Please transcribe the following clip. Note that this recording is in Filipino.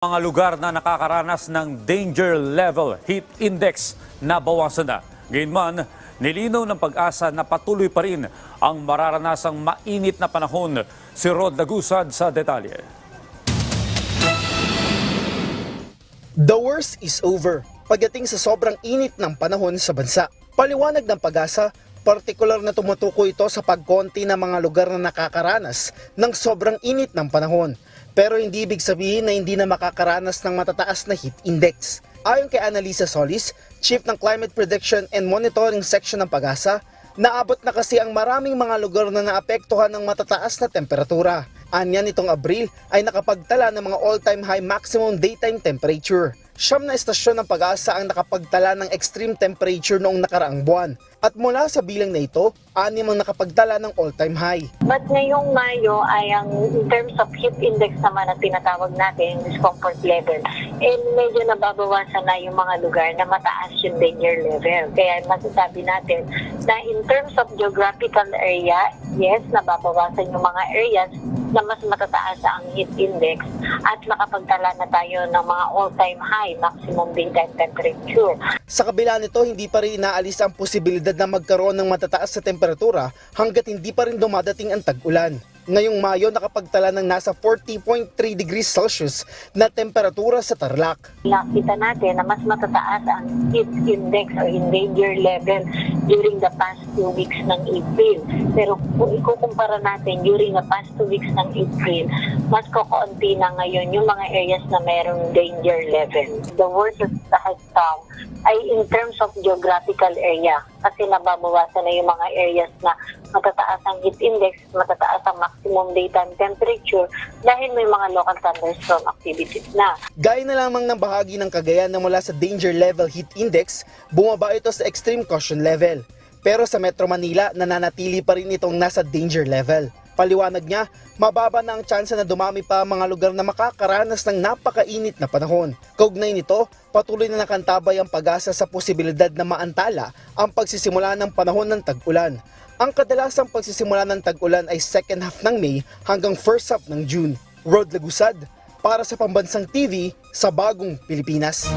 Mga lugar na nakakaranas ng danger level heat index na bawasan na. Gayunman, nilinaw ng pag-asa na patuloy pa rin ang mararanasang mainit na panahon. Si Rod Lagusad sa detalye. The worst is over pagdating sa sobrang init ng panahon sa bansa. Paliwanag ng pag-asa, partikular na tumutuko ito sa pagkonti ng mga lugar na nakakaranas ng sobrang init ng panahon. Pero hindi ibig sabihin na hindi na makakaranas ng matataas na heat index. Ayon kay Annalisa Solis, Chief ng Climate Prediction and Monitoring Section ng Pag-asa, naabot na kasi ang maraming mga lugar na naapektuhan ng matataas na temperatura. Anya nitong Abril ay nakapagtala ng mga all-time high maximum daytime temperature. Siyam na estasyon ng pag-asa ang nakapagtala ng extreme temperature noong nakaraang buwan. At mula sa bilang na ito, anim ang nakapagtala ng all-time high. But ngayong Mayo ay ang in terms of heat index naman na tinatawag natin, discomfort level, eh medyo nababawasan na yung mga lugar na mataas yung danger level. Kaya masasabi natin na in terms of geographical area, yes, nababawasan yung mga areas na mas matataas ang heat index at makapagtala na tayo ng mga all-time high maximum daytime temperature. Sa kabila nito, hindi pa rin inaalis ang posibilidad na magkaroon ng matataas sa temperatura hanggat hindi pa rin dumadating ang tag-ulan. Ngayong Mayo, nakapagtala ng nasa 40.3 degrees Celsius na temperatura sa Tarlac. nakita natin na mas matataas ang heat index or in danger level during the past two weeks ng April. Pero kung ikukumpara natin during the past two weeks ng April, mas kokonti na ngayon yung mga areas na mayroong danger level. The worst has come ay in terms of geographical area kasi nababawasan na yung mga areas na matataas ang heat index, matataas ang maximum daytime temperature dahil may mga local thunderstorm activities na. Gaya na lamang ng bahagi ng Cagayan na mula sa danger level heat index, bumaba ito sa extreme caution level. Pero sa Metro Manila, nananatili pa rin itong nasa danger level. Paliwanag niya, mababa na ang tsansa na dumami pa ang mga lugar na makakaranas ng napakainit na panahon. Kaugnay nito, patuloy na nakantabay ang pag-asa sa posibilidad na maantala ang pagsisimula ng panahon ng tag-ulan. Ang kadalasang pagsisimula ng tag-ulan ay second half ng May hanggang first half ng June. Rod Lagusad, para sa Pambansang TV sa Bagong Pilipinas.